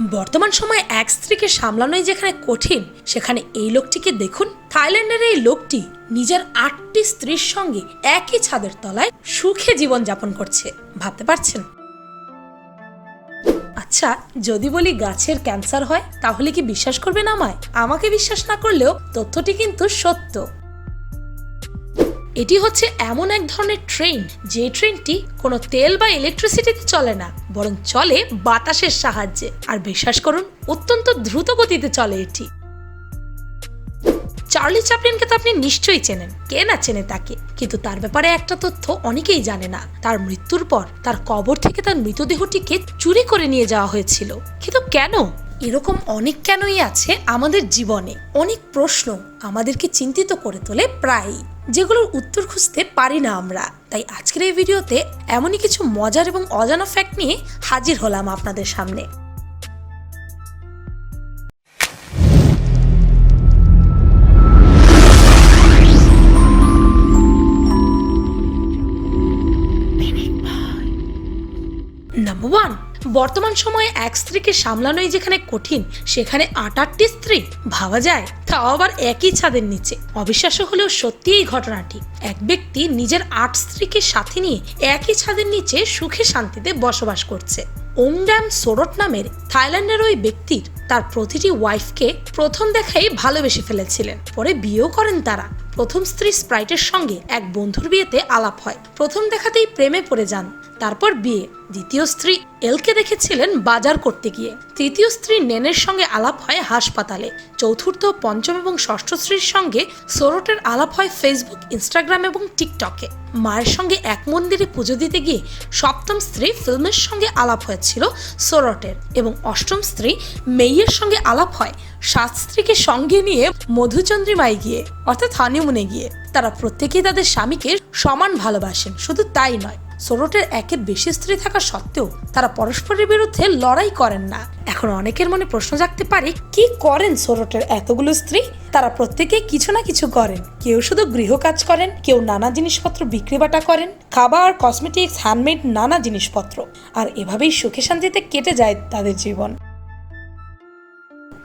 বর্তমান সময়ে এক স্ত্রীকে সামলানোই যেখানে কঠিন, সেখানে এই লোকটিকে দেখুন। থাইল্যান্ডের এই লোকটি নিজের আটটি স্ত্রীর সঙ্গে একই ছাদের তলায় সুখে জীবন যাপন করছে। ভাবতে পারছেন? আচ্ছা যদি বলি গাছের ক্যান্সার হয়, তাহলে কি বিশ্বাস করবেন আমায়? আমাকে বিশ্বাস না করলেও তথ্যটি কিন্তু সত্য। এটি হচ্ছে এমন এক ধরনের ট্রেন যে ট্রেনটি কোনো তেল বা ইলেকট্রিসিটিতে চলে না, বরং চলে বাতাসের সাহায্যে। আর বিশ্বাস করুন, অত্যন্ত দ্রুত গতিতে চলে এটি। চার্লি চ্যাপলিনকে তো আপনি নিশ্চয়ই চেনেন, কে না চেনে তাকে? কিন্তু তার ব্যাপারে একটা তথ্য অনেকেই জানে না। তার মৃত্যুর পর তার কবর থেকে তার মৃতদেহটিকে চুরি করে নিয়ে যাওয়া হয়েছিল। কিন্তু কেন? এরকম অনেক কেনই আছে আমাদের জীবনে। অনেক প্রশ্ন আমাদেরকে চিন্তিত করে তোলে প্রায়ই। যেগুলোর উত্তর খুঁজতে পারি না আমরা। তাই আজকের এই ভিডিওতে এমনই কিছু মজার এবং অজানা ফ্যাক্ট নিয়ে হাজির হলাম আপনাদের সামনে। নাম্বার ওয়ান বর্তমান সময়ে এক স্ত্রীকে সামলানোই যেখানে কঠিন, সেখানে আট আটটি স্ত্রী, ভাবা যায়। তাও আবার একই ছাদের নিচে। অবিশ্বাস্য হলেও সত্যি এই ঘটনাটি। এক ব্যক্তি নিজের আট স্ত্রীকে সাথে নিয়ে একই ছাদের নিচে সুখে শান্তিতে বসবাস করছে। ওংড্যাম সোরট নামের থাইল্যান্ডের ওই ব্যক্তির তার প্রতিটি ওয়াইফকে প্রথম দেখাই ভালোবেসে ফেলেছিলেন। পরে বিয়েও করেন তারা। প্রথম স্ত্রী স্প্রাইটের সঙ্গে এক বন্ধুর বিয়েতে আলাপ হয়। প্রথম দেখাতেই প্রেমে পড়ে যান। তারপর বিয়ে। দ্বিতীয় স্ত্রী এলকে দেখেছিলেন বাজার করতে গিয়ে। তৃতীয় স্ত্রী নেনের সঙ্গে আলাপ হয় হাসপাতালে। চতুর্থ, পঞ্চম এবং ষষ্ঠ স্ত্রীর সঙ্গে সোরটের আলাপ হয় ফেসবুক, ইনস্টাগ্রাম এবং টিকটকে। মায়ের সঙ্গে এক মন্দিরে পুজো দিতে গিয়ে সপ্তম স্ত্রী ফিল্মের সঙ্গে আলাপ হয়েছিল সোরটের এবং অষ্টম স্ত্রী মেয়ের সঙ্গে আলাপ হয় সাত স্ত্রীকে সঙ্গে নিয়ে মধুচন্দ্রিমায় গিয়ে, অর্থাৎ হানিমুনে গিয়ে। তারা প্রত্যেকেই তাদের স্বামীকে সমান ভালোবাসেন, শুধু তাই নয়। সোরটের একে বেশি স্ত্রী থাকা সত্ত্বেও তারা পরস্পরের বিরুদ্ধে লড়াই করেন না। এখন অনেকের মনে প্রশ্ন জাগতে পারে, কি করেন সোরটের এতগুলো স্ত্রী? তারা প্রত্যেকে কিছু না কিছু করেন। কেউ শুধু গৃহ কাজ করেন, কেউ নানা জিনিসপত্র বিক্রি বাটা করেন, খাবার কসমেটিক্স হ্যান্ডমেড নানা জিনিসপত্র। আর এভাবেই সুখে শান্তিতে কেটে যায় তাদের জীবন।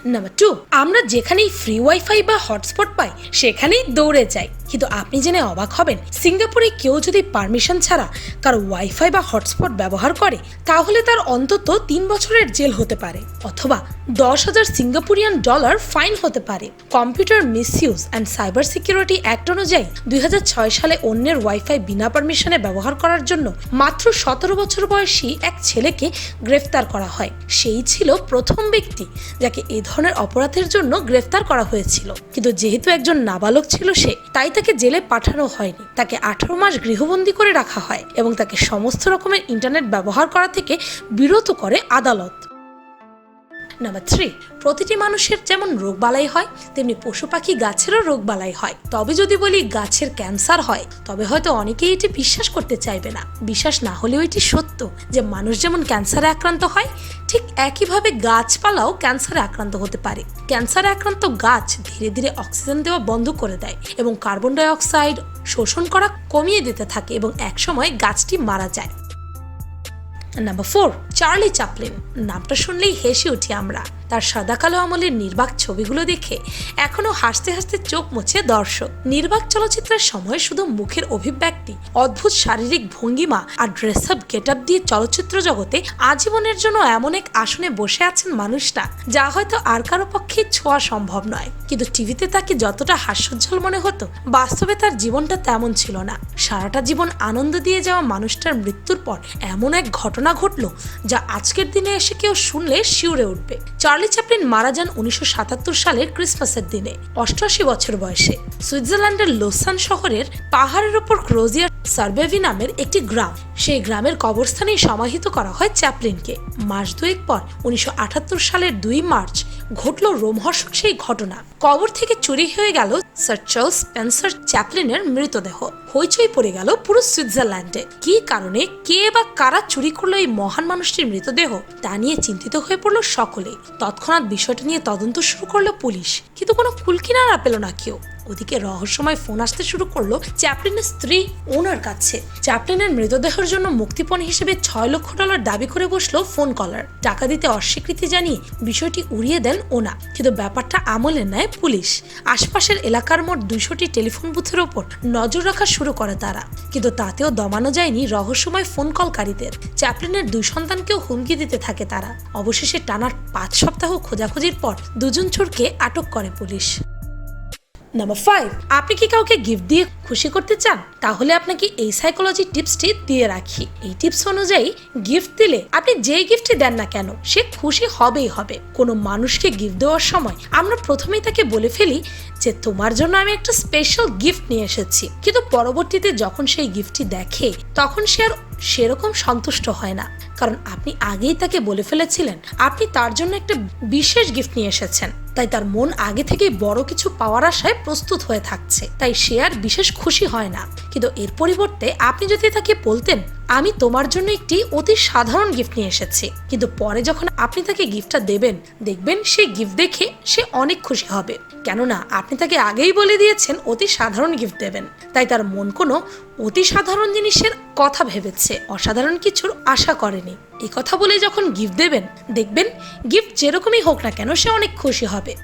নাম্বার টু আমরা যেখানেই ফ্রি ওয়াইফাই বা হটস্পট পাই, সেখানেই দৌড়ে যাই। কিন্তু আপনি জেনে অবাক হবেন, সিঙ্গাপুরে কেউ যদি পারমিশন ছাড়া কারও ওয়াইফাই বা হটস্পট ব্যবহার করে, তাহলে তার অন্তত তিন বছরের জেল হতে পারে। অথবা দশ হাজার সিঙ্গাপুরিয়ান ডলার ফাইন হতে পারে। Computer misuse and cyber security act অনুযায়ী দুই হাজার ছয় সালে অন্যের ওয়াইফাই বিনা পারমিশনে ব্যবহার করার জন্য মাত্র সতেরো বছর বয়সী এক ছেলেকে গ্রেফতার করা হয়। সেই ছিল প্রথম ব্যক্তি, যাকে এ ধরনের অপরাধের জন্য গ্রেফতার করা হয়েছিল। কিন্তু যেহেতু একজন নাবালক ছিল সে, তাই তাকে জেলে পাঠানো হয়নি। তাকে আঠারো মাস গৃহবন্দী করে রাখা হয় এবং তাকে সমস্ত রকমের ইন্টারনেট ব্যবহার করা থেকে বিরত করে আদালত। নাম্বার থ্রি প্রতিটি মানুষের যেমন রোগ বালাই হয়, তেমনি পশু পাখি গাছেরও রোগ বালাই হয়। তবে যদি বলি গাছের ক্যান্সার হয়, তবে হয়তো অনেকেই এটি বিশ্বাস করতে চাইবে না। বিশ্বাস না হলেও এটি সত্য যে মানুষ যেমন ক্যান্সারে আক্রান্ত হয়, ঠিক একইভাবে গাছপালাও ক্যান্সারে আক্রান্ত হতে পারে। ক্যান্সারে আক্রান্ত গাছ ধীরে ধীরে অক্সিজেন দেওয়া বন্ধ করে দেয় এবং কার্বন ডাই অক্সাইড শোষণ করা কমিয়ে দিতে থাকে এবং একসময় গাছটি মারা যায়। নাম্বার ফোর চার্লি চাপলিন নামটা শুনলেই হেসে উঠি আমরা। তার সাদাকালো আমলের নির্বাক ছবিগুলো দেখে এখনও হাসতে হাসতে চোখ মুছে দর্শক। নির্বাক চলচ্চিত্রের সময় শুধু মুখের অভিব্যক্তি, অদ্ভুত শারীরিক ভঙ্গিমা আর ড্রেস আপ গেট আপ দিয়ে চলচ্চিত্র জগতে আজীবনের জন্য এমন এক আসনে বসে আছেন মানুষটা, যা হয়তো আর কারও পক্ষে ছোঁয়া সম্ভব নয়। কিন্তু টিভিতে তাকে যতটা হাস্যোজ্জ্বল মনে হতো, বাস্তবে তার জীবনটা তেমন ছিল না। সারাটা জীবন আনন্দ দিয়ে যাওয়া মানুষটার মৃত্যুর পর এমন এক ঘটনা ঘটলো, যা আজকের দিনে এসে কেউ শুনলে শিউরে উঠবে। চার্লি চ্যাপলিন মারা যান উনিশশো সাতাত্তর সালের ক্রিসমাসের দিনে, অষ্টআশি বছর বয়সে। সুইজারল্যান্ডের লোসান শহরের পাহাড়ের ওপর ক্রোজিয়ার সার্বেভি নামের একটি গ্রাম। সেই গ্রামের কবরস্থানেই সমাহিত করা হয় চ্যাপলিনকে। মাস দুয়েক পর উনিশশো আটাত্তর সালের দুই মার্চ ঘটল রোমহর্ষক সেই ঘটনা। কবর থেকে চুরি হয়ে গেল স্যার চার্লস স্পেন্সার চ্যাপলিনের মৃতদেহ। হইচই পড়ে গেল পুরো সুইজারল্যান্ডে। কি কারণে কে বা কারা চুরি করল এই মহান মানুষটির মৃতদেহ, তা নিয়ে চিন্তিত হয়ে পড়ল সকলে। তৎক্ষণাৎ বিষয়টা নিয়ে তদন্ত শুরু করল পুলিশ। কিন্তু কোনো কুলকিনারা পেল না কেউ। ওদিকে রহস্যময় ফোন আসতে শুরু করল চ্যাপলিনের স্ত্রী ওনার কাছে। চ্যাপলিনের মৃতদেহের জন্য মুক্তিপণ হিসেবে ছয় লক্ষ ডলার দাবি করে বসল ফোন কলার। টাকা দিতে অস্বীকৃতি জানিয়ে বিষয়টি উড়িয়ে দেন ওনা, কিন্তু ব্যাপারটা আমলে নেয় পুলিশ। আশপাশের এলাকার মোট দুশোটি টেলিফোন বুথের ওপর নজর রাখা শুরু করে তারা, কিন্তু তাতেও দমানো যায়নি রহস্যময় ফোন কলকারীদের। চ্যাপলিনের দুই সন্তানকেও হুমকি দিতে থাকে তারা। অবশেষে টানার পাঁচ সপ্তাহ খোঁজাখুঁজির পর দুজন চোরকে আটক করে পুলিশ। নাম্বার ফাইভ আপনি কি কাউকে গিফট দিয়ে খুশি করতে চান? তাহলে আপনাকে এই সাইকোলজি টিপসটি দিয়ে রাখি। এই টিপস অনুযায়ী গিফট দিলে আপনি যে গিফটই দেন না কেন, সে খুশি হবেই হবে। কোনো মানুষকে গিফট দেওয়ার সময় আমরা প্রথমেই তাকে বলে ফেলি যে, তোমার জন্য আমি একটা স্পেশাল গিফট নিয়ে এসেছি। কিন্তু পরবর্তীতে যখন সেই গিফটটি দেখে, তখন সে আর সেরকম সন্তুষ্ট হয় না। কারণ আপনি আগেই তাকে বলে ফেলেছিলেন। আপনি তার জন্য একটা বিশেষ গিফট নিয়ে এসেছেন। তাই তার মন আগে থেকেই বড় কিছু পাওয়ার আশায় প্রস্তুত হয়ে থাকছে। তাই সে আর বিশেষ খুশি হয় না। কিন্তু এর পরিবর্তে আপনি যদি তাকে বলতেন, আমি তোমার জন্য একটি অতি সাধারণ গিফট নিয়ে এসেছি। কিন্তু পরে যখন আপনি তাকে গিফটটা দেবেন, দেখবেন সেই গিফট দেখে সে অনেক খুশি হবে। কেননা আপনি তাকে আগেই বলে দিয়েছেন, অতি সাধারণ গিফট দেবেন। তাই তার মন কোনো অতি সাধারণ জিনিসের কথা ভেবেছে, অসাধারণ কিছুর আশা করেনি। এই কথা বলে যখন গিফট দেবেন, দেখবেন গিফট যেরকমই হোক না কেন সে অনেক খুশি হবে।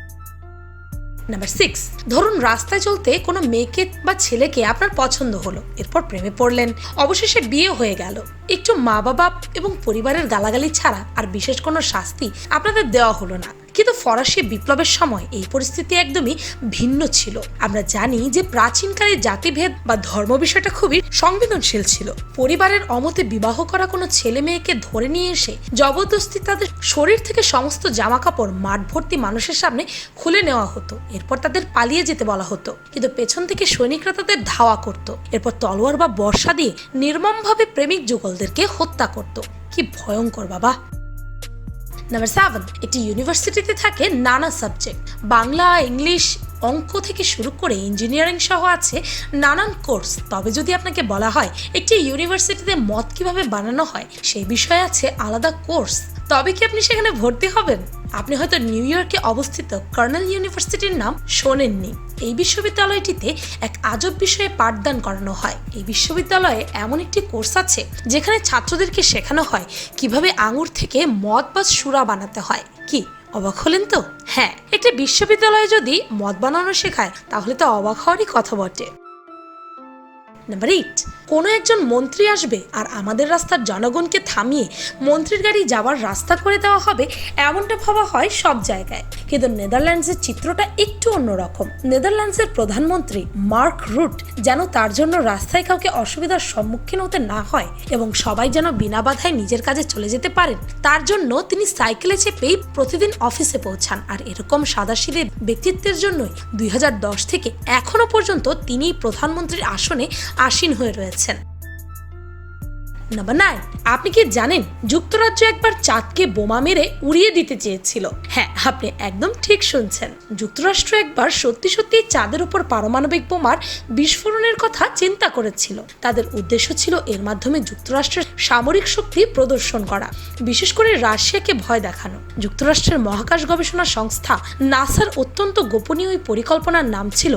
নাম্বার সিক্স ধরুন রাস্তায় চলতে কোনো মেয়েকে বা ছেলেকে আপনার পছন্দ হলো, এরপর প্রেমে পড়লেন, অবশেষে বিয়ে হয়ে গেল। একটু মা বাবা এবং পরিবারের গালাগালি ছাড়া আর বিশেষ কোনো শাস্তি আপনাদের দেওয়া হলো না। কিন্তু ফরাসি বিপ্লবের সময় এই পরিস্থিতি একদমই ভিন্ন ছিল। আমরা জানি যে প্রাচীনকালে জাতিভেদ বা ধর্ম বিষয়টা খুবই সংবেদনশীল ছিল। পরিবারের অমতে বিবাহ করা কোনো ছেলে মেয়েকে ধরে নিয়ে এসে জবরদস্তি তাদের শরীর থেকে সমস্ত জামা কাপড় মাঠ ভর্তি মানুষের সামনে খুলে নেওয়া হতো। এরপর তাদের পালিয়ে যেতে বলা হতো। কিন্তু পেছন থেকে সৈনিকরা তাদের ধাওয়া করত। এরপর তলোয়ার বা বর্ষা দিয়ে নির্মমভাবে প্রেমিক যুগলদেরকে হত্যা করত। কি ভয়ঙ্কর, বাবা! নাম্বার সেভেন একটি ইউনিভার্সিটিতে থাকে নানা সাবজেক্ট বাংলা, ইংলিশ, অঙ্ক থেকে শুরু করে ইঞ্জিনিয়ারিং সহ আছে নানান কোর্স তবে যদি আপনাকে বলা হয়, একটি ইউনিভার্সিটিতে মদ কীভাবে বানানো হয়, সেই বিষয়ে আছে আলাদা কোর্স তবে কি আপনি সেখানে ভর্তি হবেন? আপনি হয়তো নিউ ইয়র্কে অবস্থিত কার্নেল ইউনিভার্সিটির নাম শোনেননি। এই বিশ্ববিদ্যালয়টিতে এক আজব বিষয়ে পাঠদান করানো হয়। এই বিশ্ববিদ্যালয়ে এমন একটি কোর্স আছে, যেখানে ছাত্রদেরকে শেখানো হয় কীভাবে আঙুর থেকে মদ বা সুরা বানাতে হয়। কি, অবাক হলেন তো? হ্যাঁ একটি বিশ্ববিদ্যালয়ে যদি মদ বানানো শেখায়, তাহলে তো অবাক হওয়ারই কথা বটে। নাম্বার এইট কোনো একজন মন্ত্রী আসবে আর আমাদের রাস্তার জনগণকে থামিয়ে মন্ত্রীর গাড়ি যাওয়ার রাস্তা করে দেওয়া হবে, এমনটা ভাবা হয় সব জায়গায়। কিন্তু নেদারল্যান্ডসের চিত্রটা একটু অন্যরকম। নেদারল্যান্ডসের প্রধানমন্ত্রী মার্ক রুট যেন তার জন্য রাস্তায় কাউকে অসুবিধার সম্মুখীন হতে না হয় এবং সবাই যেন বিনা বাধায় নিজের কাজে চলে যেতে পারেন, তার জন্য তিনি সাইকেলে চেপেই প্রতিদিন অফিসে পৌঁছান। আর এরকম সাদাশিদে ব্যক্তিত্বের জন্যই দুই হাজার দশ থেকে এখনও পর্যন্ত তিনি প্রধানমন্ত্রীর আসনে আসীন হয়ে রয়েছেন। নাম্বার নাইন আপনি কি জানেন যুক্তরাজ্য একবার চাঁদকে বোমা মেরে উড়িয়ে দিতে চেয়েছিল? হ্যাঁ আপনি একদম ঠিক শুনছেন। যুক্তরাষ্ট্র একবার সত্যি সত্যি চাঁদের উপর পারমাণবিক বোমার বিস্ফোরণের কথা চিন্তা করেছিল। তাদের উদ্দেশ্য ছিল এর মাধ্যমে যুক্তরাষ্ট্রের সামরিক শক্তি প্রদর্শন করা, বিশেষ করে রাশিয়াকে ভয় দেখানো। যুক্তরাষ্ট্রের মহাকাশ গবেষণা সংস্থা নাসার অত্যন্ত গোপনীয় পরিকল্পনার নাম ছিল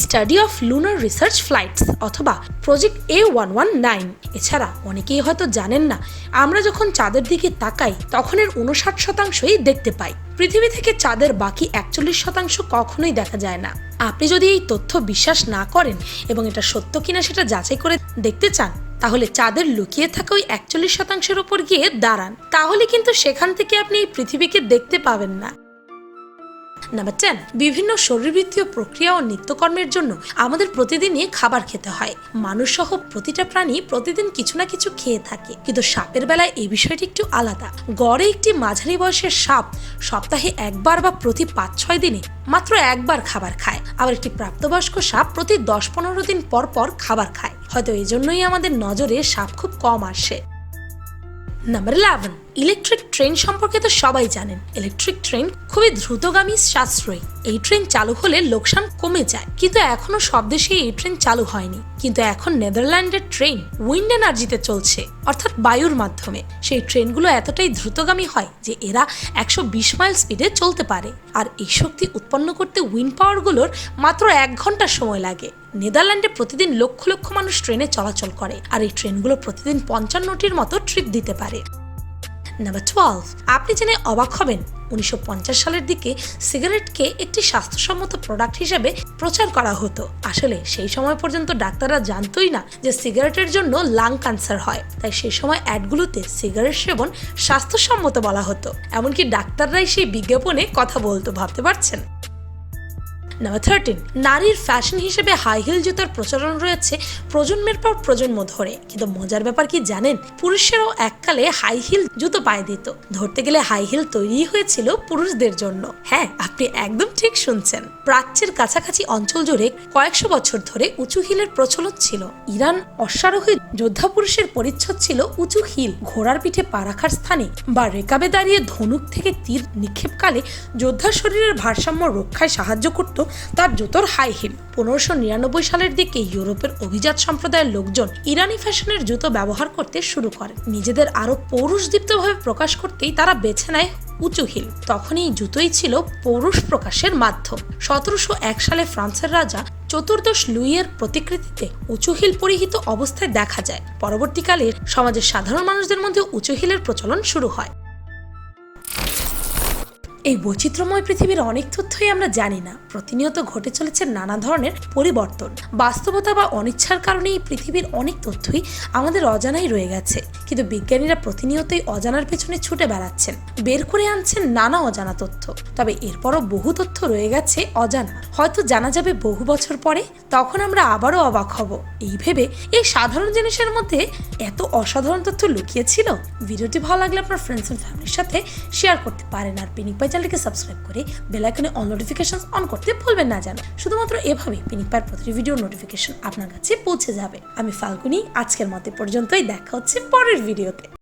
study of lunar research flights অথবা project A one one nine এছাড়া অনেকেই হয়তো জানেন না, আমরা যখন চাঁদের দিকে তাকাই, তখন এর উনষাট শতাংশই দেখতে পাই। পৃথিবী থেকে চাঁদের বাকি একচল্লিশ শতাংশ কখনোই দেখা যায় না। আপনি যদি এই তথ্য বিশ্বাস না করেন এবং এটা সত্য কিনা সেটা যাচাই করে দেখতে চান, তাহলে চাঁদের লুকিয়ে থাকা ওই একচল্লিশ শতাংশের ওপর গিয়ে দাঁড়ান। তাহলে কিন্তু সেখান থেকে আপনি এই পৃথিবীকে দেখতে পাবেন না। নাম্বার টেন বিভিন্ন শরীরবৃত্তীয় প্রক্রিয়া ও নিত্যকর্মের জন্য আমাদের প্রতিদিনই খাবার খেতে হয়। মানুষ সহ প্রতিটা প্রাণী প্রতিদিন কিছু না কিছু খেয়ে থাকে। কিন্তু সাপের বেলায় এই বিষয়টি একটু আলাদা। গড়ে একটি মাঝারি বয়সের সাপ সপ্তাহে একবার বা প্রতি পাঁচ ছয় দিনে মাত্র একবার খাবার খায়। আবার একটি প্রাপ্তবয়স্ক সাপ প্রতি দশ পনেরো দিন পর পর খাবার খায়। হয়তো এই জন্যই আমাদের নজরে সাপ খুব কম আসে। নাম্বার ইলেভেন ইলেকট্রিক ট্রেন সম্পর্কে তো সবাই জানেন। ইলেকট্রিক ট্রেন খুবই দ্রুতগামী সাশ্রয়ী। এই ট্রেন চালু হলে লোকসান কমে যায়। কিন্তু এখনও সব দেশে এই ট্রেন চালু হয়নি। কিন্তু এখন নেদারল্যান্ডের ট্রেন উইন্ড এনার্জিতে চলছে, অর্থাৎ বায়ুর মাধ্যমে। সেই ট্রেনগুলো এতটাই দ্রুতগামী হয় যে এরা একশো বিশ মাইল স্পিডে চলতে পারে। আর এই শক্তি উৎপন্ন করতে উইন্ড পাওয়ারগুলোর মাত্র এক ঘণ্টা সময় লাগে। নেদারল্যান্ডে প্রতিদিন লক্ষ লক্ষ মানুষ ট্রেনে চলাচল করে। আর এই ট্রেনগুলো প্রতিদিন পঞ্চান্নটির মতো ট্রিপ দিতে পারে। নাম্বার টুয়েলভ আপনি জেনে অবাক হবেন, উনিশশো পঞ্চাশ সালের দিকে সিগারেটকে একটি স্বাস্থ্যসম্মত প্রোডাক্ট হিসেবে প্রচার করা হতো। আসলে সেই সময় পর্যন্ত ডাক্তাররা জানতই না যে সিগারেটের জন্য লাং ক্যান্সার হয়। তাই সেই সময় অ্যাডগুলোতে সিগারেট সেবন স্বাস্থ্যসম্মত বলা হতো। এমনকি ডাক্তাররাই সেই বিজ্ঞাপনে কথা বলতো, ভাবতে পারছেন? নাম্বার থার্টিন নারীর ফ্যাশন হিসেবে হাই হিল জুতার প্রচলন রয়েছে প্রজন্মের পর প্রজন্ম ধরে। কিন্তু মজার ব্যাপার কি জানেন? পুরুষেরাও এককালে হাই হিল জুতো পায়ে দিত। ধরতে গেলে হাই হিল তৈরি হয়েছিল পুরুষদের জন্য। হ্যাঁ আপনি একদম ঠিক শুনছেন। প্রাচ্যের কাছাকাছি অঞ্চল জুড়ে কয়েকশো বছর ধরে উঁচু হিলের প্রচলন ছিল। ইরান অশ্বারোহী যোদ্ধা পুরুষের পরিচ্ছদ ছিল উঁচু হিল, ঘোড়ার পিঠে পা রাখার স্থানে বা রেকাবে দাঁড়িয়ে ধনুক থেকে তীর নিক্ষেপকালে যোদ্ধার শরীরের ভারসাম্য রক্ষায় সাহায্য করত তার জুতোর হাই হিল পনেরোশো নিরানব্বই সালের দিকে ইউরোপের অভিজাত সম্প্রদায়ের লোকজন ইরানি ফ্যাশনের জুতো ব্যবহার করতে শুরু করে নিজেদের আরও পৌরুষদীপ্তভাবে প্রকাশ করতেই তারা বেছে নেয় উঁচু হিল তখন এই জুতোই ছিল পৌরুষ প্রকাশের মাধ্যম। সতেরোশো এক সালে ফ্রান্সের রাজা চতুর্দশ লুইয়ের প্রতিকৃতিতে উঁচু হিল পরিহিত অবস্থায় দেখা যায়। পরবর্তীকালে সমাজের সাধারণ মানুষদের মধ্যে উঁচু হিলের প্রচলন শুরু হয়। এই বৈচিত্র্যময় পৃথিবীর অনেক তথ্যই আমরা জানি না। প্রতিনিয়ত ঘটে চলেছে নানা ধরনের পরিবর্তন। বাস্তবতা বা অনিচ্ছার কারণে এই পৃথিবীর অনেক তথ্যই আমাদের অজানাই রয়ে গেছে। কিন্তু বিজ্ঞানীরা প্রতিনিয়তই অজানার পেছনে ছুটে বেড়াচ্ছেন, বের করে আনছেন নানা অজানা তথ্য। তবে এরপরও বহু তথ্য রয়ে গেছে অজানা। হয়তো জানা যাবে বহু বছর পরে, তখন আমরা আবারও অবাক হব। এই ভেবে এই সাধারণ জিনিসের মধ্যে এত অসাধারণ তথ্য লুকিয়ে ছিল ভিডিওটি ভালো লাগলে আপনার ফ্রেন্ডস এন্ড ফ্যামিলির সাথে শেয়ার করতে পারেন। আর পিনিক পাই চ্যানেলকে সাবস্ক্রাইব করে বেল আইকনে অল নোটিফিকেশন অন করতে ভুলবেন না যেন। শুধুমাত্র এভাবে পিনিক প্রতিটি ভিডিওর নোটিফিকেশন আপনার কাছে পৌঁছে যাবে। আমি ফাল্গুনি, আজকের মতে পর্যন্তই। দেখা হচ্ছে পরের ভিডিওতে